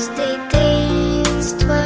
з дитинства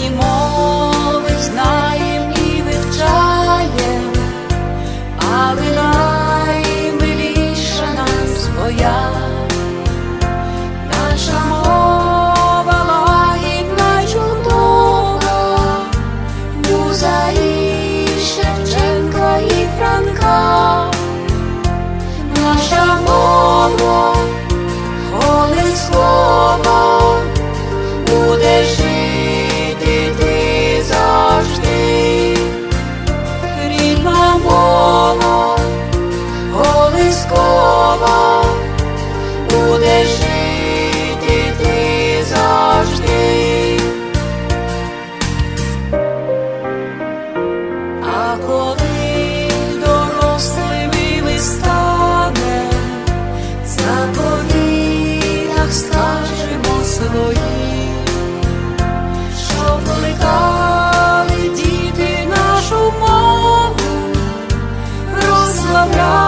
різні мов знаєм і вивчаєм, але наймиліша нам своя, наша мова лагідна й чудова, муза і Шевченка і Франка, наша мова, коли слово. будеш жити ти завжди, а коли дорослими стане, за колінах скажемо свої, щоб летали діти нашу мову розслабляли.